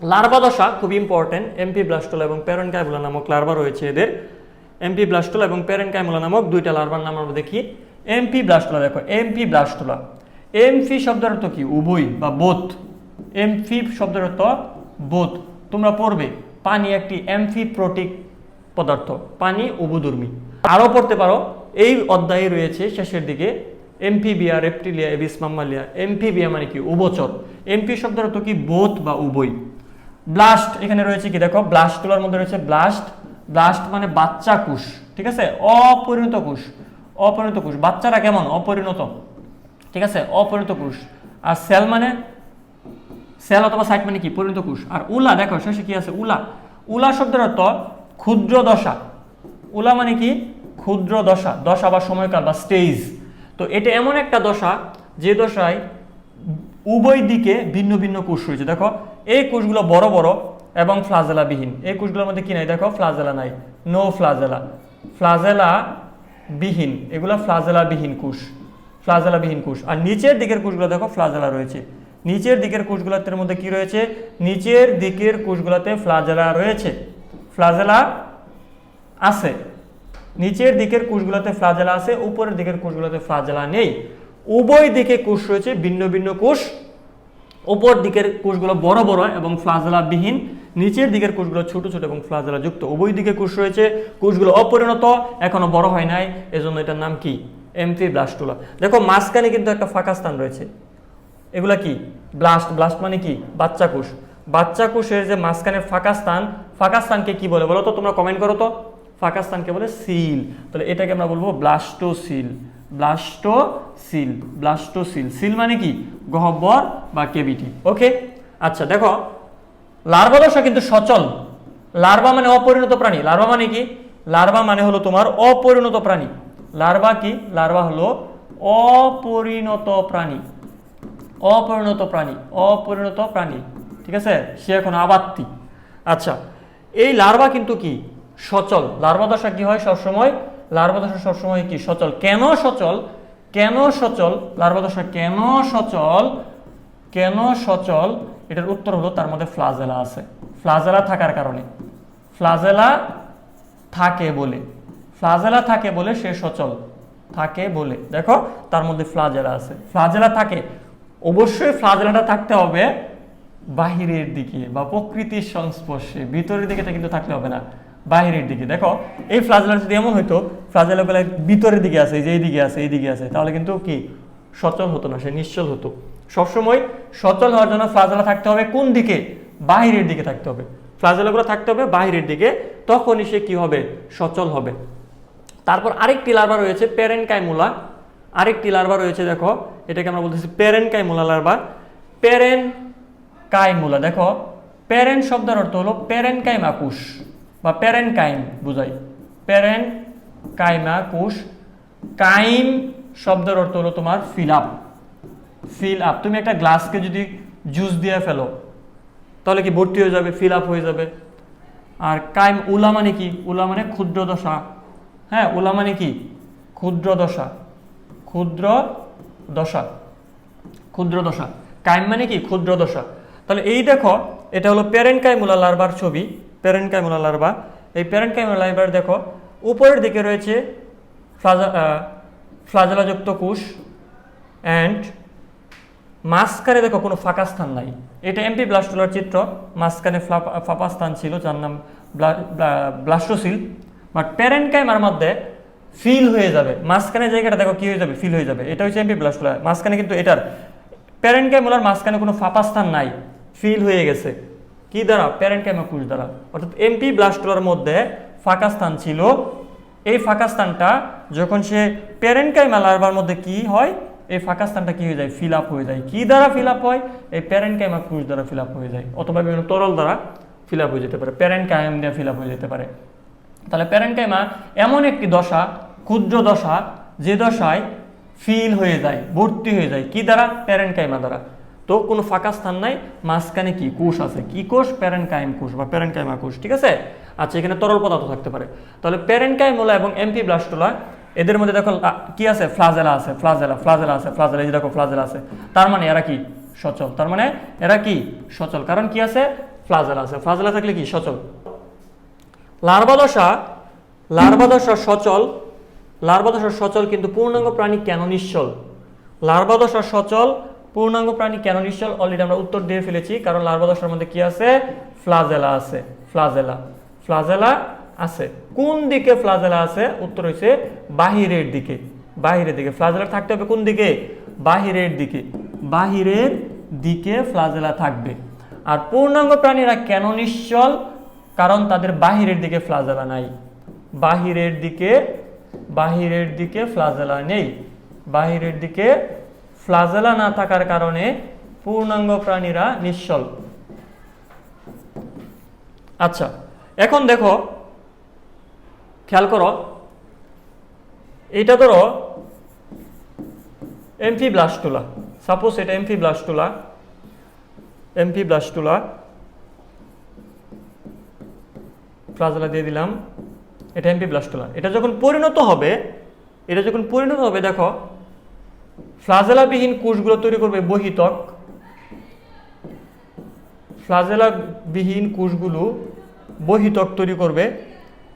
Larva দশা খুব important MP ব্লাস্টোলা এবং প্যারেনকাইমুলা নামক লার্ভা রয়েছে এদের। এমপি ব্লাস্টোলা এবং প্যারেনকাইমুলা নামক দুইটা লার্ভার নাম আমরা দেখি। এমপি ব্লাস্টোলা দেখো এমপি ব্লাস্টোলা এমফি শব্দের অর্থ কি? উভয় বা বোধ এমফি শব্দের অর্থ বোধ তোমরা পড়বে, পানি একটি এমফি প্রোটিক পদার্থ, পানি উবুদুর্মি আরও পড়তে পারো, এই অধ্যায়ে রয়েছে শেষের দিকে এমপিবিয়া রেপটিলিয়া এবিস মাম্মালিয়া এমপিবিয়া মানে কি? উভচর। এমপি শব্দের অর্থ কি? বোধ বা উভয় ব্লাস্ট এখানে রয়েছে কি দেখো? ব্লাস্টগুলোর মধ্যে রয়েছে ব্লাস্ট ব্লাস্ট মানে বাচ্চা কোষ ঠিক আছে? অপরিণত কোষ অপরিণত কোষ বাচ্চারা কেমন? অপরিণত, ঠিক আছে? অপরিণত কোষ আর সেল মানে? সেল অথবা সাইট মানে কি? পরিণত কোষ আর উলা, দেখো, শেষে কি আছে? উলা। উলা শব্দের অর্থ ক্ষুদ্র দশা। উলা মানে কি? ক্ষুদ্র দশা। দশা বা সময়কাল বা স্টেজ তো এটা এমন একটা দশা, যে দশায় উভয় দিকে ভিন্ন ভিন্ন কোষ রয়েছে। দেখো এই কোষগুলো বড় বড় এবং ফ্লাজেলাবিহীন। এই কোষগুলোর মধ্যে কি নাই? দেখো, ফ্লাজেলা নাই। নো ফ্লাজেলা ফ্লাজেলা বিহীন। এগুলো ফ্লাজেলাবিহীন কোষ। ফ্লাজেলাবিহীন কোষ। আর নিচের দিকের কোষগুলো দেখো, ফ্লাজেলা রয়েছে। নিচের দিকের কোষগুলোর মধ্যে কি রয়েছে? নিচের দিকের কোষগুলোতে ফ্লাজেলা রয়েছে। ফ্লাজেলা আছে। নিচের দিকের কোষগুলোতে ফ্লাজেলা আছে, উপরের দিকের কোষগুলোতে ফ্লাজেলা নেই। উভয় দিকে কোষ রয়েছে, ভিন্ন ভিন্ন কোষ। উপর দিকের কোষগুলো বড় বড় এবং ফ্লাজেলা বিহীন নিচের দিকের কোষগুলো ছোট ছোট এবং ফ্লাজেলা যুক্ত উভয় দিকে কোষ রয়েছে, কোষগুলো অপরিণত, এখনও বড় হয় নাই, এজন্য এটার নাম কি? Amphiblastula. দেখো, মাঝখানে কিন্তু একটা ফাঁকা স্থান রয়েছে। এগুলা কি? ব্লাস্ট ব্লাস্ট মানে কি? বাচ্চা কোষ। বাচ্চা কোষের যে মাঝখানে ফাঁকা স্থান, ফাঁকা স্থানকে কি বলে বলো তো? তোমরা কমেন্ট করো তো। ফাঁকা স্থানকে বলে সিল। তাহলে এটাকে আমরা বলব ব্লাস্টোসিল। ব্লাস্টোসিল। ব্লাস্টোসিল। সিল মানে কি? গহ্বর বা কেভিটি। ওকে? আচ্ছা দেখো, লার্ভা দশা কিন্তু সচল। লার্ভা মানে অপরিণত প্রাণী। লার্ভা মানে কি? লার্ভা মানে হলো তোমার অপরিণত প্রাণী। লার্ভা কি? লার্ভা হলো অপরিণত প্রাণী। অপরিণত প্রাণী। অপরিণত প্রাণী। ঠিক আছে? সে এখন আবাত্তি। আচ্ছা এই লার্ভা কিন্তু কি? সচল। লার্ভা দশা কি হয় সবসময়? লার্ভা দশা সবসময় কি? সচল। কেন সচল? কেন সচল? লার্ভা দশা কেন সচল? কেন সচল? এটার উত্তর হলো তার মধ্যে ফ্লাজেলা আছে। ফ্লাজেলা থাকার কারণে। ফ্লাজেলা থাকে বলে। ফ্লাজেলা থাকে বলে সে সচল। থাকে বলে। দেখো, তার মধ্যে ফ্লাজেলা আছে। ফ্লাজেলা থাকে। অবশ্যই ফ্লাজেলাটা থাকতে হবে বাহিরের দিকে বা প্রকৃতির সংস্পর্শে। ভিতরের দিকে কিন্তু থাকতে হবে না। বাহিরের দিকে। দেখো, এই ফ্লাজেলা যদি এমন হইতো ফ্লাজেলাগুলো ভিতরের দিকে আছে যে এই দিকে আছে, এই দিকে আছে, তাহলে কিন্তু কি? সচল হতো না, সে নিশ্চল হতো। সবসময় সচল হওয়ার জন্য ফ্লাজেলা থাকতে হবে কোন দিকে? বাহিরের দিকে থাকতে হবে। ফ্লাজেলাগুলো থাকতে হবে বাহিরের দিকে, তখনই সে কি হবে? সচল হবে। তারপর আরেকটি লার্ভা রয়েছে প্যারেনকাইমুলা আরেকটি লার্ভা রয়েছে, দেখো, এটাকে আমরা বলতেছি প্যারেনকাইমুলা লার্ভা। প্যারেন কাইমুলা দেখো প্যারেন শব্দের অর্থ হলো প্যারেনকাইমা কুশ বা প্যারেন্ট কাইম বুঝাই। প্যারেন কাইমা কোষ, কাইম শব্দের অর্থ হলো তোমার ফিল আপ ফিল আপ তুমি একটা গ্লাসকে যদি জুস দিয়ে ফেলো, তাহলে কি ভর্তি হয়ে যাবে ফিল আপ হয়ে যাবে। আর কাইম উলা মানে কি? উলা মানে ক্ষুদ্র দশা। হ্যাঁ উলা মানে কি? ক্ষুদ্র দশা। ক্ষুদ্র দশা। ক্ষুদ্র দশা। কাইম মানে কি? ক্ষুদ্র দশা। তাহলে এই দেখো, এটা হলো প্যারেন্টকাইমুলা লার্বার ছবি। প্যারেন্টকাইমুলা লার্ভা এই প্যারেন্টকাইমুলা লার্বার দেখো, উপরের দিকে রয়েছে ফ্লাজা ফ্লাজেলাযুক্ত কোষ অ্যান্ড মাঝখানে দেখো কোনো ফাঁকা স্থান নাই। এটা এমপি ব্লাস্টোলার চিত্র, মাঝখানে ফাঁপা স্থান ছিল, যার নাম bla- bla- blastocoel but parenchyma মধ্যে ফিল হয়ে যাবে। মাঝখানে জায়গাটা দেখো কি হয়ে যাবে? ফিল হয়ে যাবে। এটা হচ্ছে এমপি ব্লাস্টোলা মাঝখানে কিন্তু এটার। প্যারেন্টকাইমুলার মাঝখানে কোনো ফাঁপা স্থান নাই। ফিল হয়ে গেছে। কি দ্বারা? প্যারেন্টকাইমা কোষ দ্বারা। অর্থাৎ এমপি ব্লাস্টোলার মধ্যে ফাঁকা স্থান ছিল। এই ফাঁকা স্থানটা যখন সে প্যারেন্টকাইমা লার্ভার মধ্যে কি হয়? এই ফাঁকা স্থানটা কি হয়ে যায়? ফিল আপ হয়ে যায়। কি দ্বারা ফিল আপ হয়? এই প্যারেন্টকাইমা কোষ দ্বারা ফিল আপ হয়ে যায়। অথবা বিভিন্ন তরল দ্বারা ফিল আপ হয়ে যেতে পারে। প্যারেন্টকাইম দিয়ে ফিল আপ হয়ে যেতে পারে। তাহলে প্যারেন্টকাইমা এমন একটি দশা, ক্ষুদ্র দশা, যে দশায় ফিল হয়ে যায়, ভর্তি হয়ে যায়। কি দ্বারা? প্যারেন্ট প্যারেন্টকাইমা দ্বারা। তো কোনো ফাঁকা স্থান নাই, মাঝখানে কি কোষ আছে? কি কোষ? প্যারেন্টকাইম কোষ বা প্যারেন্টকাইমা কোষ, ঠিক আছে? আচ্ছা এখানে তরল পদার্থ থাকতে পারে। তাহলে প্যারেন্টকাইমোলা এবং এমপি ব্লাস্টোলা এদের মধ্যে দেখো কি আছে? ফ্লাজেলা আছে, ফ্লাজেলা ফ্লাজেলা আছে, ফ্লাজেলা, এই যে দেখো, ফ্লাজেলা আছে। তার মানে এরা কি? সচল। তার মানে এরা কি? সচল। কারণ কি আছে? ফ্লাজেলা আছে। ফ্লাজেলা থাকলে কি? সচল। লার্ভাদশা লার্ভাদশা সচল। লার্ভাদশা সচল কিন্তু পূর্ণাঙ্গ প্রাণী কেন নিশ্চল? লার্ভাদশা সচল পূর্ণাঙ্গ প্রাণী কেন নিশ্চল? অলরেডি আমরা উত্তর দিয়ে ফেলেছি, কারণ লার্ভাদশার মধ্যে কি আছে? ফ্লাজেলা আছে। ফ্লাজেলা ফ্লাজেলা আছে। কোন দিকে ফ্লাজেলা আছে? উত্তর হয়েছে বাহিরের দিকে। বাহিরের দিকে। ফ্লাজেলা থাকতে হবে কোন দিকে? বাহিরের দিকে। বাহিরের দিকে ফ্লাজেলা থাকবে। আর পূর্ণাঙ্গ প্রাণীরা কেন নিশ্চল? কারণ তাদের বাহিরের দিকে ফ্লাজেলা নাই। বাহিরের দিকে বাহিরের দিকে ফ্লাজেলা নেই। বাহিরের দিকে ফ্লাজেলা না থাকার কারণে পূর্ণাঙ্গ প্রাণীরা নিশ্চল আচ্ছা এখন দেখো, খেয়াল করো এটা ধরো এমপি ব্লাস্টুলা সাপোজ এটা amphiblastula amphiblastula flagella দিয়ে দিলাম, এটা এমপি ব্লাস্টুলা এটা যখন পরিণত হবে, এটা যখন পরিণত হবে, দেখো ফ্লাজেলাবিহীন কোষগুলো তৈরি করবে বহিতক। ফ্লাজেলাবিহীন কোষগুলো বহিতক তৈরি করবে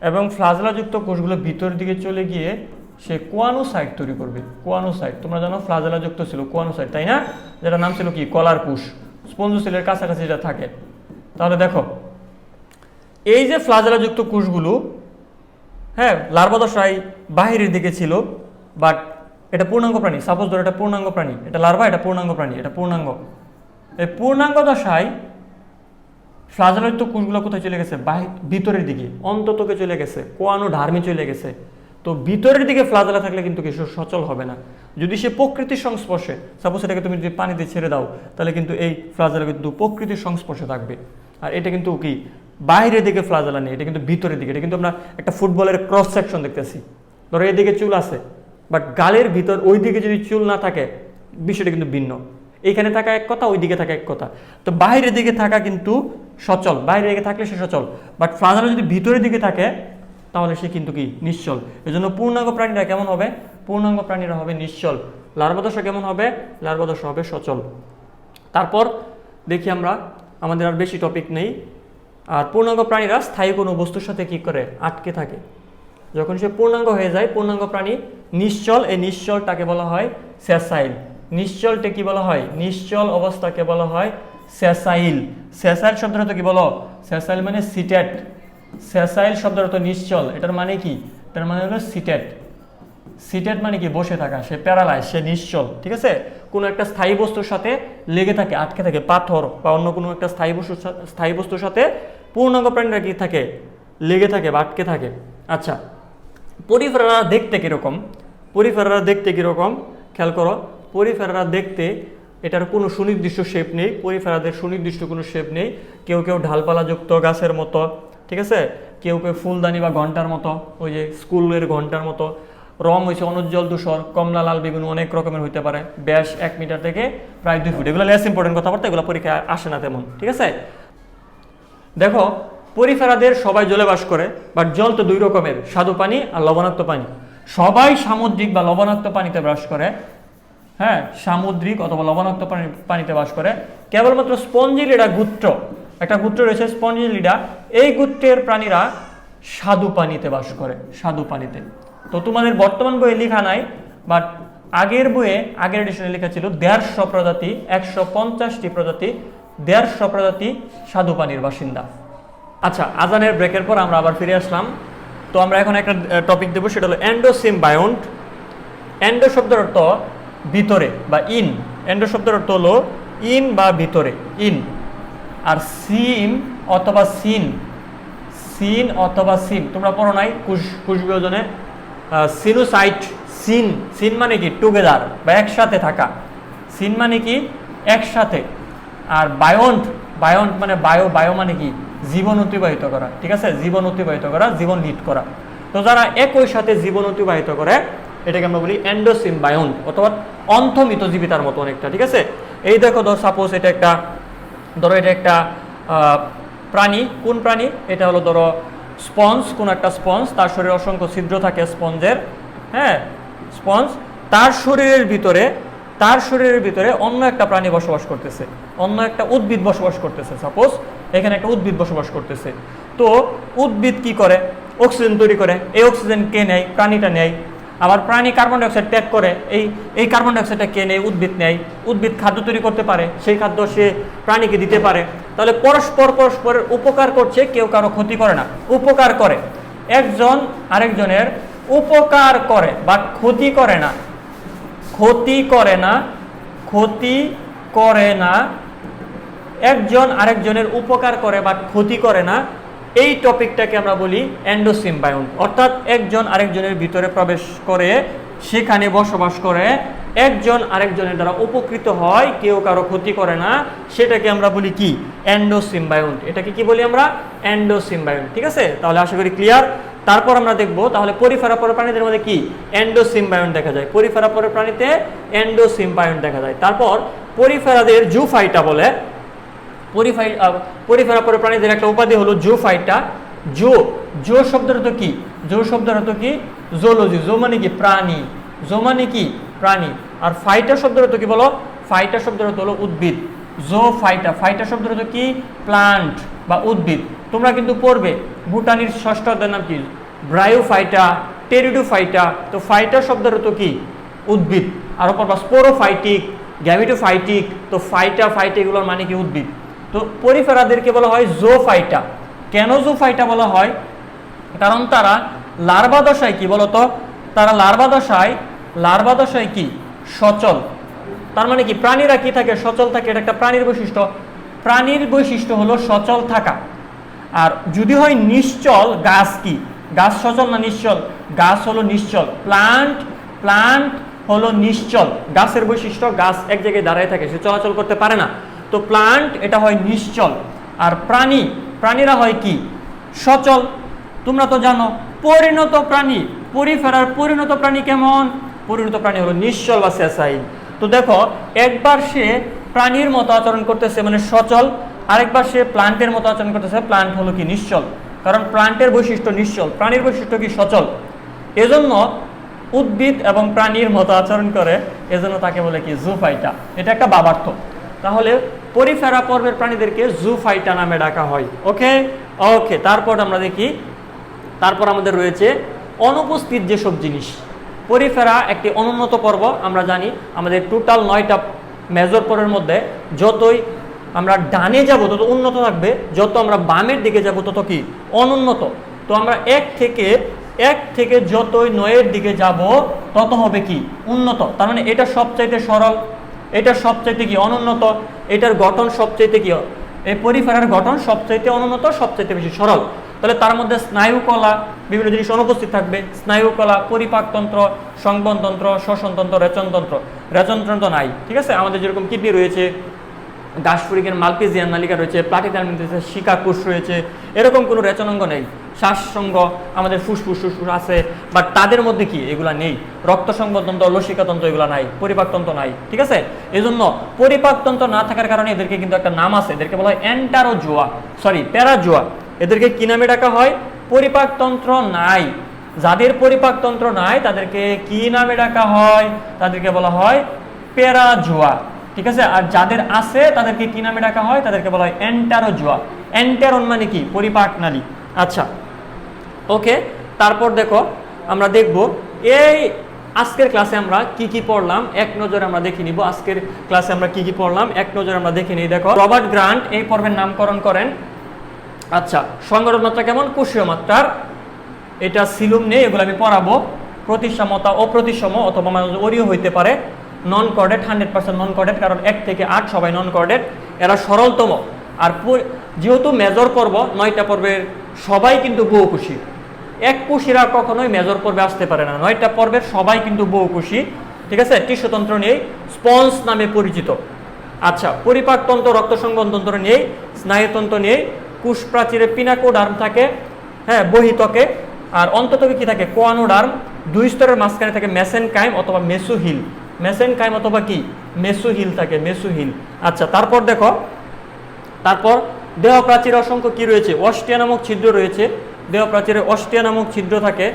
এবং ফ্লাজেলাযুক্ত কোষগুলো ভিতরের দিকে চলে গিয়ে সে কোয়ানোসাইট তৈরি করবে। কোয়ানোসাইট, তোমরা জানো ফ্লাজেলাযুক্ত ছিল কোয়ানোসাইট, তাই না? যেটা নাম ছিল কি? কলার কোষ। স্পঞ্জোসিলের কাছাকাছি যেটা থাকে। তাহলে দেখো, এই যে ফ্লাজেলাযুক্ত কোষগুলো হ্যাঁ লার্ভাদশায় বাহিরের দিকে ছিল বাট এটা পূর্ণাঙ্গ প্রাণী সাপোজ ধরো এটা পূর্ণাঙ্গ প্রাণী, এটা লার্ভা এটা পূর্ণাঙ্গ প্রাণী, এটা পূর্ণাঙ্গ। এই পূর্ণাঙ্গ দশায় ফ্লাজেলাযুক্ত কোষগুলো কোথায় চলে গেছে? ভিতরের দিকে অন্ততকে চলে গেছে? কোয়ানো ঢার্মে চলে গেছে। তো ভিতরের দিকে ফ্লাজেলা থাকলে কিন্তু কিছু সচল হবে না। যদি সে প্রকৃতির সংস্পর্শে সাপোজ এটাকে তুমি যদি পানিতে ছেড়ে দাও, তাহলে কিন্তু এই ফ্লাজেলা কিন্তু প্রকৃতির সংস্পর্শে থাকবে। আর এটা কিন্তু কি? বাইরের দিকে ফ্লাজেলা নেই, এটা কিন্তু ভিতরের দিকে। এটা কিন্তু আমরা একটা ফুটবলের ক্রস সেকশন দেখতেছি। ধরো এদিকে চুল আছে। বাট গালের ভিতর ওই দিকে যদি চুল না থাকে, বিষয়টা কিন্তু ভিন্ন। এখানে থাকা এক কথা ওই দিকে থাকা এক কথা। তো বাইরের দিকে থাকা কিন্তু সচল। বাইরের দিকে থাকলে সে সচল। বাট ফ্লাজেলা যদি ভিতরের দিকে থাকে, তাহলে সে কিন্তু কি? নিশ্চল। এজন্য পূর্ণাঙ্গ প্রাণীরা কেমন হবে? পূর্ণাঙ্গ প্রাণীরা হবে নিশ্চল। লার্ভাদশা কেমন হবে? লার্ভাদশা হবে সচল। তারপর দেখি আমরা, আমাদের আর বেশি টপিক নেই। আর পূর্ণাঙ্গ প্রাণীরা স্থায়ী কোনো বস্তুর সাথে কি করে? আটকে থাকে। যখন সে পূর্ণাঙ্গ হয়ে যায়, পূর্ণাঙ্গ প্রাণী, নিশ্চল, এই নিশ্চলটাকে বলা হয় স্যাসাইল নিশ্চলটা কি বলা হয়? নিশ্চল অবস্থাকে বলা হয় স্যাসাইল স্যাসাইল শব্দটা কি বলো? স্যাসাইল মানে সিটেট স্যাসাইল শব্দটা নিশ্চল। এটার মানে কি? এটার মানে হলো সিটেট সিটেট মানে কি? বসে থাকা। সে প্যারালাইজ সে নিশ্চল। ঠিক আছে? কোনো একটা স্থায়ী বস্তুর সাথে লেগে থাকে, আটকে থাকে, পাথর বা অন্য কোনো একটা স্থায়ী বস্তুর স্থায়ী বস্তুর সাথে পূর্ণাঙ্গ প্রাণীরা কি থাকে? লেগে থাকে বা আটকে থাকে। আচ্ছা পরিফেরারা দেখতে কীরকম? পরিফেরারা দেখতে কীরকম? খেয়াল করো, পরিফেরারা দেখতে এটার কোনো সুনির্দিষ্ট শেপ নেই, পরিফেরাদের সুনির্দিষ্ট কোনো শেপ নেই। কেউ কেউ ঢালপালাযুক্ত গাছের মতো, ঠিক আছে? কেউ কেউ ফুলদানি বা ঘণ্টার মতো, ওই যে স্কুলের ঘণ্টার মতো। রং হয়েছে অনুজ্জ্বল ধূসর, কমলা, লাল, বেগুন, অনেক রকমের হইতে পারে। ব্যাস এক মিটার থেকে প্রায় দুই ফুট। এগুলো লেস ইম্পর্টেন্ট কথাবার্তা, এগুলো পরীক্ষায় আসে না তেমন, ঠিক আছে? দেখো পরিফেরাদের সবাই জলে বাস করে বাট জল তো দুই রকমের, স্বাদু পানি আর লবণাক্ত পানি। সবাই সামুদ্রিক বা লবণাক্ত পানিতে বাস করে হ্যাঁ সামুদ্রিক অথবা লবণাক্ত পানি, পানিতে বাস করে। কেবলমাত্র স্পঞ্জিলিডা গুত্র, একটা গুত্র রয়েছে স্পঞ্জিলিডা, এই গুত্রের প্রাণীরা স্বাদু পানিতে বাস করে, স্বাদু পানিতে। তো তোমাদের বর্তমান বইয়ে লেখা নাই বাট আগের বইয়ে, আগের এডিশনে লেখা ছিল, দেড়শো প্রজাতি, একশো পঞ্চাশটি প্রজাতি, দেড়শো প্রজাতি স্বাদু পানির বাসিন্দা। আচ্ছা আজানের ব্রেকের পর আমরা আবার ফিরে আসলাম। তো আমরা এখন একটা টপিক দেবো, সেটা হলো অ্যান্ডোসিম বায়োন্ট অ্যান্ডো শব্দের অর্থ ভিতরে বা ইন অ্যান্ডো শব্দের অর্থ হলো ইন বা ভিতরে ইন আর সিম অথবা সিন সিন অথবা সিন তোমরা পড়ো নাই, কুশ কুশ বিয়োজনে সিনুসাইট সিন সিন মানে কি? টুগেদার বা একসাথে থাকা। সিন মানে কি? একসাথে। আর বায়ন্ট বায়ন্ট মানে বায়ো বায়ো মানে কি? জীবন অতিবাহিত করা ঠিক আছে? জীবন অতিবাহিত করা জীবন লিড করা তো যারা একই সাথে জীবন অতিবাহিত করে এটাকে আমরা বলি অ্যান্ডোসিম বায়ন্ট অথবা অন্থমিত জীবিতার মতো অনেকটা ঠিক আছে? এই দেখো ধর সাপোজ এটা একটা ধরো এটা একটা প্রাণী কোন প্রাণী এটা হলো ধরো স্পঞ্জ কোন একটা স্পঞ্জ তার শরীরে অসংখ্য ছিদ্র থাকে স্পঞ্জের হ্যাঁ? স্পঞ্জ তার শরীরের ভিতরে তার শরীরের ভিতরে অন্য একটা প্রাণী বসবাস করতেছে। অন্য একটা উদ্ভিদ বসবাস করতেছে সাপোজ এখানে একটা উদ্ভিদ বসবাস করতেছে। তো উদ্ভিদ কি করে? অক্সিজেন তৈরি করে। এই অক্সিজেন কে নেয়? প্রাণীটা নেয়। আবার প্রাণী কার্বন ডাইঅক্সাইড ত্যাগ করে। এই এই কার্বন ডাইঅক্সাইডটা কে নেয়? উদ্ভিদ নেয়। উদ্ভিদ খাদ্য তৈরি করতে পারে। সেই খাদ্য সে প্রাণীকে দিতে পারে। তাহলে পরস্পর, পরস্পরের উপকার করছে, কেউ কারও ক্ষতি করে না। উপকার করে। একজন আরেকজনের উপকার করে বা ক্ষতি করে না। ক্ষতি করে না, ক্ষতি করে না, একজন আরেকজনের উপকার করে বা ক্ষতি করে না, এই টপিকটাকে আমরা বলি অ্যান্ডোসিম্বায়ন অর্থাৎ একজন আরেকজনের ভিতরে প্রবেশ করে, সেখানে বসবাস করে, একজন আরেকজনের দ্বারা উপকৃত হয়, কেউ কারও ক্ষতি করে না, সেটাকে আমরা বলি কি? অ্যান্ডোসিম্বায়ন এটাকে কি বলি আমরা? অ্যান্ডোসিম্বায়ন ঠিক আছে? তাহলে আশা করি ক্লিয়ার তারপর আমরা দেখব তাহলে পরিফেরা পরের প্রাণীদের মধ্যে কি? অ্যান্ডোসিম্বায়ন দেখা যায়। পরিফেরা পরের প্রাণীতে অ্যান্ডোসিম্বায়ন দেখা যায়। তারপর পরিফেরাদের জুফাইটা বলে। পরিফাই পরিফেরা পরের প্রাণীদের একটা উপাধি হলো জুফাইটা। জো জো শব্দের অর্থ কি? জো শব্দের অর্থ কি? জোলজি জো মানে কি? প্রাণী। জো মানে কি? প্রাণী। আর ফাইটা শব্দের অর্থ কি বলো? ফাইটা শব্দের হলো উদ্ভিদ। জো ফাইটা। ফাইটা শব্দের অর্থ কি? প্লান্ট বা উদ্ভিদ। তোমরা কিন্তু পড়বে ভুটানির ষষ্ঠ অধ্যায়ের নাম কি ব্রায়োফাইটা টেরিডোফাইটা তো ফাইটা শব্দের তো কি? উদ্ভিদ। আর ওপর বা স্পোরোফাইটিক গ্যামিটোফাইটিক, তো ফাইটা ফাইটা এগুলোর মানে কি উদ্ভিদ? তো পরিফেরাদেরকে বলা হয় জোফাইটা। কেন জোফাইটা বলা হয়? কারণ তারা লার্ভা দশায় কি বলতো? তারা লার্ভা দশায় লার্ভা দশায় কি? সচল। তার মানে কি? প্রাণীরা কি থাকে? সচল থাকে। এটা একটা প্রাণীর বৈশিষ্ট্য। প্রাণীর বৈশিষ্ট্য হলো সচল থাকা। আর যদি হয় নিশ্চল, গাছ কি? গাছ সচল না নিশ্চল? গাছ হলো নিশ্চল। প্লান্ট প্লান্ট হলো নিশ্চল। গাছের বৈশিষ্ট্য, গাছ এক জায়গায় দাঁড়ায় থাকে, সে চলাচল করতে পারে না। তো প্লান্ট এটা হয় নিশ্চল। আর প্রাণী, প্রাণীরা হয় কি? সচল। তোমরা তো জানো, পরিণত প্রাণী পরিফেরার পরিণত প্রাণী কেমন? পরিণত প্রাণী হলো নিশ্চল বা সেসাইন তো দেখো, একবার সে প্রাণীর মতো আচরণ করতেছে মানে সচল আরেকবার সে প্লান্টের মতো আচরণ করতেছে, প্লান্ট হলো কি নিশ্চল? কারণ প্লান্টের বৈশিষ্ট্য নিশ্চল, প্রাণীর বৈশিষ্ট্য কি সচল? এজন্য উদ্ভিদ এবং প্রাণীর মতো আচরণ করে, এজন্য তাকে বলে কি জুফাইটা। এটা একটা বাবার্থ। তাহলে পরিফেরা পর্বের প্রাণীদেরকে জুফাইটা নামে ডাকা হয়। ওকে? ওকে, তারপর আমরা দেখি, তারপর আমাদের রয়েছে অনুপস্থিত যেসব জিনিস। পরিফেরা একটি অনুন্নত পর্ব, আমরা জানি, আমাদের টোটাল নয়টা মেজর পর্বের মধ্যে যতই আমরা ডানে যাব, তত উন্নত থাকবে, যত আমরা বামের দিকে যাব, তত কি? অনুন্নত। তো আমরা এক থেকে এক থেকে যতই নয়ের দিকে যাব, তত হবে কি? উন্নত। তার মানে এটা সবচাইতে সরল, এটা সবচাইতে কি? অনুন্নত। এটার গঠন সবচাইতে কি? এই পরিফেরার গঠন সবচাইতে অনুন্নত, সবচাইতে বেশি সরল। তাহলে তার মধ্যে স্নায়ুকলা, বিভিন্ন জিনিস অনুপস্থিত থাকবে। স্নায়ুকলা, পরিপাকতন্ত্র সংবনতন্ত্র শ্বসনতন্ত্র, রেচনতন্ত্র। রেচনতন্ত্র নাই, ঠিক আছে? আমাদের যেরকম কিডনি রয়েছে গাছফুরিকের মালপিজিয়ান নালিকা রয়েছে প্লাটিনাম রয়েছে শিকাকুশ রয়েছে, এরকম কোনো রেচনাঙ্গ নেই। শ্বাসসঙ্গ, আমাদের ফুসফুস ফুসফুস আছে বাট তাদের মধ্যে কি? এগুলা নেই। রক্ত সংবদতন্ত্র লসিকাতন্ত্র এগুলো নাই, পরিপাকতন্ত্র নাই, ঠিক আছে? এই জন্য পরিপাকতন্ত্র না থাকার কারণে এদেরকে কিন্তু একটা নাম আছে, এদেরকে বলা হয় অ্যান্টারোজোয়া সরি প্যারাজোয়া। এদেরকে কি নামে ডাকা হয়? পরিপাকতন্ত্র নাই। যাদের পরিপাকতন্ত্র নাই, তাদেরকে কি নামে ডাকা হয়? তাদেরকে বলা হয় প্যারাজোয়া। ঠিক আছে? আর যাদের আছে, তাদেরকে কি নামে ডাকা হয়? তাদেরকে বলা হয় অ্যান্টারোজোয়া অ্যান্টারন মানে কি? পরিপাক নালী আচ্ছা। ওকে, তারপর দেখো, আমরা দেখব, এই আজকের ক্লাসে আমরা কি কি পড়লাম? এক নজরে আমরা দেখে নিব। আজকের ক্লাসে আমরা কি কি পড়লাম? এক নজরে আমরা দেখে নিই। দেখো, রবার্ট গ্রান্ট এই পর্বের নামকরণ করেন। আচ্ছা সংগঠন মাত্রা কেমন? কোষীয় মাত্রার। এটা সিলুম নেই, এগুলো আমি পড়াবো। প্রতিসমতা অপ্রতিসম অথবা ওরিও হইতে পারে। Non chordate hundred percent non chordate কারণ এক থেকে আট সবাই নন কর্ডেট এরা সরলতম। আর যেহেতু মেজর পর্ব, নয়টা পর্বের সবাই কিন্তু বহুকুশি এক কুশিরা কখনোই মেজর পর্বে আসতে পারে না। নয়টা পর্বের সবাই কিন্তু বহুকুশি ঠিক আছে? টিস্যুতন্ত্র নিয়ে স্পঞ্জ নামে পরিচিত। আচ্ছা পরিপাকতন্ত্র রক্ত সংবহনতন্ত্র নিয়ে স্নায়ুতন্ত্র নিয়ে কুশ প্রাচীরে পিনাকোডার্ম থাকে হ্যাঁ বহিতকে। আর অন্ততকে কি থাকে? কোয়ানোডার্ম দুই স্তরের মাঝখানে থাকে মেসেন কাইম অথবা মেসুহিল মেসেন কাইম অথবা কি? মেসুহিল থাকে মেসুহিল আচ্ছা তারপর দেখো, তারপর দেহ প্রাচীর অসংখ্য কি রয়েছে? অস্টিয়া নামক ছিদ্র রয়েছে। দেহ প্রাচীরে অস্টিয়া নামক ছিদ্র থাকে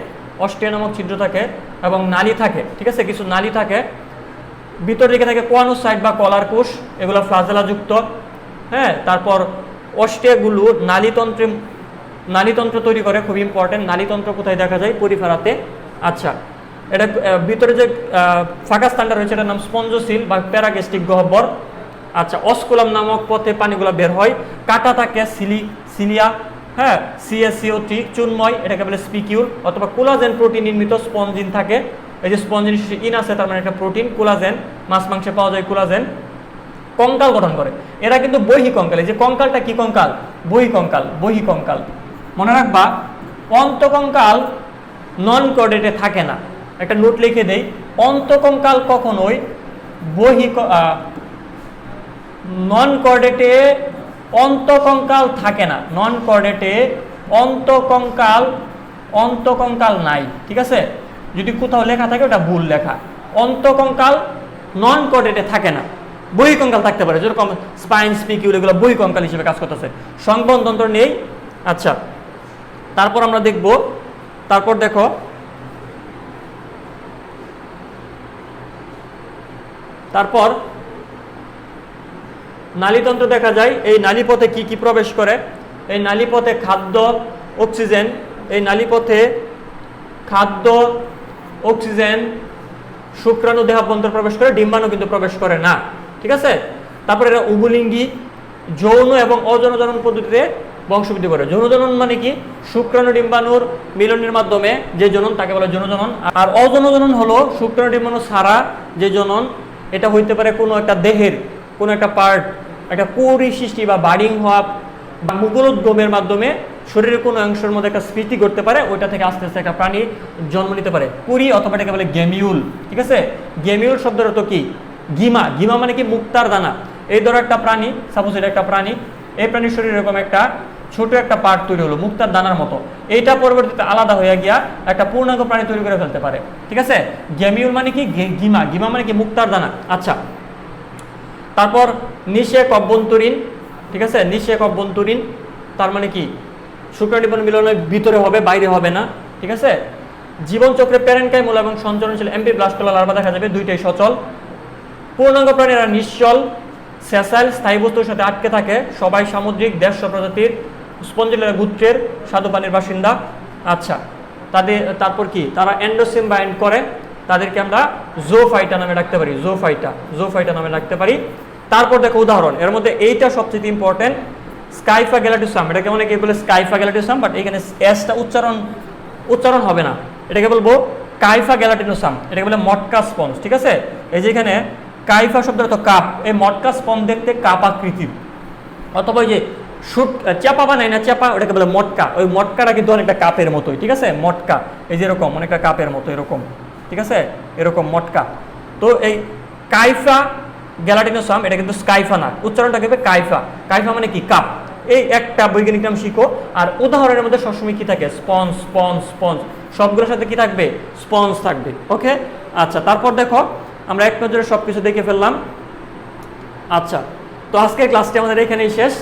অস্টিয়া নামক ছিদ্র থাকে এবং নালী থাকে, ঠিক আছে? কিছু নালী থাকে। ভিতর দিকে থাকে কোয়ানোসাইট বা কলার কোষ, এগুলো ফ্লাজেলাযুক্ত হ্যাঁ? তারপর অষ্টেগুলো নালীতন্ত্রে, নালীতন্ত্র তৈরি করে, খুব ইম্পর্টেন্ট নালীতন্ত্র কোথায় দেখা যায়? পরিফেরাতে। আচ্ছা এটা ভিতরে যে ফাঁকা স্থানটা রয়েছে, এটার নাম স্পঞ্জসিল বা প্যারাগেস্টিক গহ্বর। আচ্ছা অস্কুলাম নামক পথে পানিগুলো বের হয়। কাটা থাকে সিলি, সিলিয়া হ্যাঁ সিএসিও থ্রি চুনময়, এটাকে বলে স্পিকিউল, অথবা কোলাজেন প্রোটিন নির্মিত স্পঞ্জিন থাকে। এই যে স্পঞ্জিন ইন আছে, তার মানে একটা প্রোটিন, কোলাজেন, মাছ মাংসে পাওয়া যায় কোলাজেন। কঙ্কাল গঠন করে। এরা কিন্তু বহি কঙ্কাল। এই যে কঙ্কালটা কি কঙ্কাল? বহি কঙ্কাল বহি কঙ্কাল। মনে রাখবা, অন্তকঙ্কাল নন কোডেটে থাকে না। একটা নোট লিখে দেই। অন্তকঙ্কাল কখনোই বহি নন কর্ডেটে অন্তকঙ্কাল থাকে না। নন কর্ডেটে অন্তকঙ্কাল অন্তকঙ্কাল নাই, ঠিক আছে? যদি কোথাও লেখা থাকে, ওটা ভুল লেখা। অন্তকঙ্কাল নন কর্ডেটে থাকে না। বহিকঙ্কাল থাকতে পারে, যেরকম স্পাইন স্পিকিউল এগুলো বহিকঙ্কাল হিসেবে কাজ করতেছে। সংবহনতন্ত্র নেই। আচ্ছা তারপর আমরা দেখব, তারপর দেখো তারপর নালীতন্ত্র দেখা যায়, এই নালীপথে কি কি প্রবেশ করে? এই নালীপথে খাদ্য, অক্সিজেন, এই নালীপথে খাদ্য, অক্সিজেন, শুক্রাণু দেহাভ্যন্তর প্রবেশ করে, ডিম্বাণু কিন্তু প্রবেশ করে না। ঠিক আছে? তারপরে এরা উভলিঙ্গি, যৌন এবং অযৌন জনন পদ্ধতিতে বংশবৃদ্ধি করে। যৌন জনন মানে কি? শুক্রাণু ডিম্বাণুর মিলনের মাধ্যমে যে জনন, তাকে বলে যৌন জনন। আর অযৌন জনন হলো শুক্রাণু ডিম্বাণু ছাড়া যে জনন এটা হইতে পারে কোনো একটা দেহের, কোনো একটা পার্ট একটা কুড়ি সৃষ্টি বা বার্ডিং হওয়া বা মুগলোদ্গমের মাধ্যমে শরীরের কোনো অংশের মধ্যে একটা স্মৃতি করতে পারে, ওইটা থেকে আস্তে আস্তে একটা প্রাণী জন্ম নিতে পারে। কুড়ি অথবা এটাকে বলে গেমিউল, ঠিক আছে? গেমিউল শব্দের অর্থ কি? গিমা গিমা মানে কি? মুক্তার দানা। এই ধরো একটা প্রাণী সাপোজ এটা একটা প্রাণী, এই প্রাণীর শরীরে এরকম একটা ছোট একটা পার্ট তৈরি হলো, মুক্তার দানার মতো। এইটা পরবর্তীতে আলাদা হয়ে গিয়া একটা পূর্ণাঙ্গ প্রাণী তৈরি করে ফেলতে পারে। ঠিক আছে? গেমিউল মানে কি? গিমা। গিমা মানে কি? মুক্তার দানা। আচ্ছা। তারপর নিষেক অভ্যন্তরীণ। ঠিক আছে? নিষেক অভ্যন্তরীণ। তার মানে কি? শুক্রাণুপন মিলনের ভিতরে হবে, বাইরে হবে না। ঠিক আছে? জীবনচক্রে প্যারেনকাইমূল এবং সঞ্চরণশীল এমপি ব্লাস্টোলা লার্ভা দেখা যাবে, দুইটাই সচল। পূর্ণাঙ্গ প্রাণীরা নিশ্চল স্যাসাইল স্থায়ী বস্তুর সাথে আটকে থাকে, সবাই সামুদ্রিক দেড়শো প্রজাতির। স্পঞ্জিলের গুত্রের স্বাদু পানির বাসিন্দা। আচ্ছা তাদের, তারপর কি? তারা এন্ডোসিম বাইন্ড করে, তাদেরকে আমরা জোফাইটা নামে ডাকতে পারি জোফাইটা জোফাইটা নামে ডাকতে পারি। তারপর দেখো উদাহরণ, এর মধ্যে এইটা সবচেয়ে ইম্পর্টেন্ট স্কাইফা গ্যালাটিসাম এটাকে অনেকে বলে স্কাইফা গ্যালাটিসাম বাট এখানে এসটা উচ্চারণ উচ্চারণ হবে না। এটাকে বলব কাইফা গ্যালাটিনোসাম এটাকে বলে মটকা স্পঞ্জ, ঠিক আছে? এই যে এখানে কাইফা শব্দের অর্থ কাপ, এই মটকা স্পঞ্জ দেখতে কাপ আকৃতির। অথবা যে শুট চাপা বানায় না, চাপা, ওটাকে বলে মটকা। ওই মটকাটা কিন্তু অনেকটা কাপের মতোই, ঠিক আছে? মটকা, এই যে এরকম, অনেকটা কাপের মতো এরকম, ঠিক আছে? এরকম মটকা। তো এই কাইফা গ্যালাটিনোসাম, এটা কিন্তু স্কাইফা না। উচ্চারণটা হবে? কাইফা। কাইফা মানে কি? কাপ। এই একটা বৈজ্ঞানিক নাম শিখো। আর উদাহরণের মধ্যে সবসময় কি থাকে? Sponge sponge sponge. সবগুলোর সাথে কি থাকবে? স্পঞ্জ থাকবে, ওকে? আচ্ছা তারপর দেখো, আমরা এক নজরে সব কিছু দেখে ফেললাম। আচ্ছা তো আজকের ক্লাসটি আমাদের এখানেই শেষ।